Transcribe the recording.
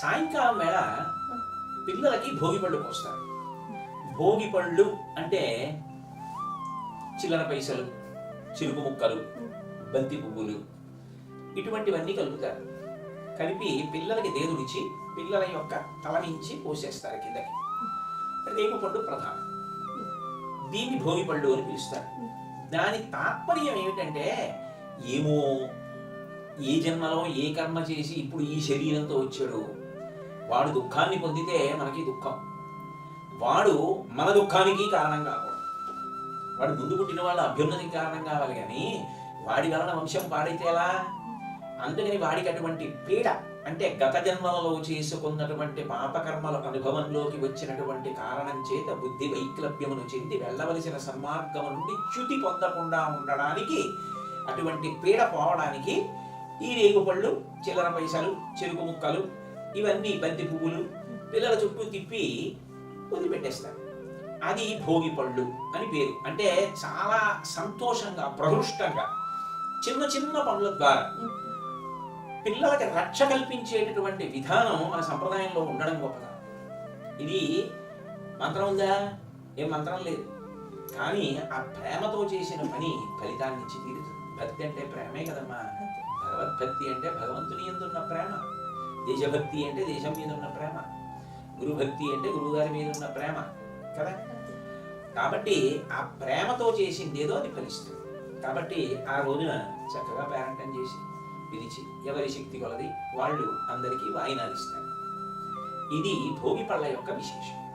సాయంకాలం వేళ పిల్లలకి భోగి పళ్ళు పోస్తారు. భోగి పళ్ళు అంటే చిల్లర పైసలు చిరుకు ముక్కలు బంతి పువ్వులు ఇటువంటివన్నీ కలుపుతారు. కలిపి పిల్లలకి దేవుడిచ్చి పిల్లల యొక్క తల నుంచి పోసేస్తారు కిందకి. రేపు పండు ప్రధానం. దీన్ని భోగి పళ్ళు అని పిలుస్తారు. దాని తాత్పర్యం ఏమిటంటే ఏమో ఏ జన్మలో ఏ కర్మ చేసి ఇప్పుడు ఈ శరీరంతో వచ్చాడు వాడు దుఃఖాన్ని పొందితే మనకి దుఃఖం. వాడు మన దుఃఖానికి కారణం కాకూడదు. వాడు ముందు పుట్టిన వాళ్ళ అభ్యున్నతికి కారణం కావాలి కానీ వాడి వలన వంశం పాడైతే ఎలా? అందుకని వాడికి అటువంటి పీడ అంటే గత జన్మలలో చేసుకున్నటువంటి పాపకర్మల అనుభవంలోకి వచ్చినటువంటి కారణం చేత బుద్ధి వైక్లభ్యమును చెంది వెళ్ళవలసిన సన్మార్గము నుండి చ్యుతి పొందకుండా ఉండడానికి అటువంటి పీడ పోవడానికి ఈ రేగుపళ్ళు చిల్లర పైసలు చెరుకు ముక్కలు ఇవన్నీ బంతి పువ్వులు పిల్లల చుట్టూ తిప్పి వదిలిపెట్టేస్తారు అది భోగి పళ్ళు అని పేరు. అంటే చాలా సంతోషంగా ప్రహృష్టంగా చిన్న చిన్న పనుల ద్వారా పిల్లలకి రక్ష కల్పించేటటువంటి విధానం మన సంప్రదాయంలో ఉండడం గొప్పదా ఇది మంత్రం ఉందా? ఏం మంత్రం లేదు. కానీ ఆ ప్రేమతో చేసిన పని ఫలితాన్ని ఇచ్చి తీరుతుంది. భక్తి అంటే ప్రేమే కదమ్మా. భగవద్భక్తి అంటే భగవంతుని ఎందున్న ప్రేమ. దేశభక్తి అంటే దేశం మీద ఉన్న ప్రేమ. గురుభక్తి అంటే గురువుగారి మీద ఉన్న ప్రేమ. కదా? కాబట్టి ఆ ప్రేమతో చేసింది ఏదో అది ఫలిస్తుంది. కాబట్టి ఆ రోజున చక్కగా పేరంటం చేసి పిలిచి ఎవరి శక్తి కొలది వాళ్ళు అందరికీ వాయినాలు ఇస్తారు. ఇది భోగి పళ్ళ యొక్క విశేషం.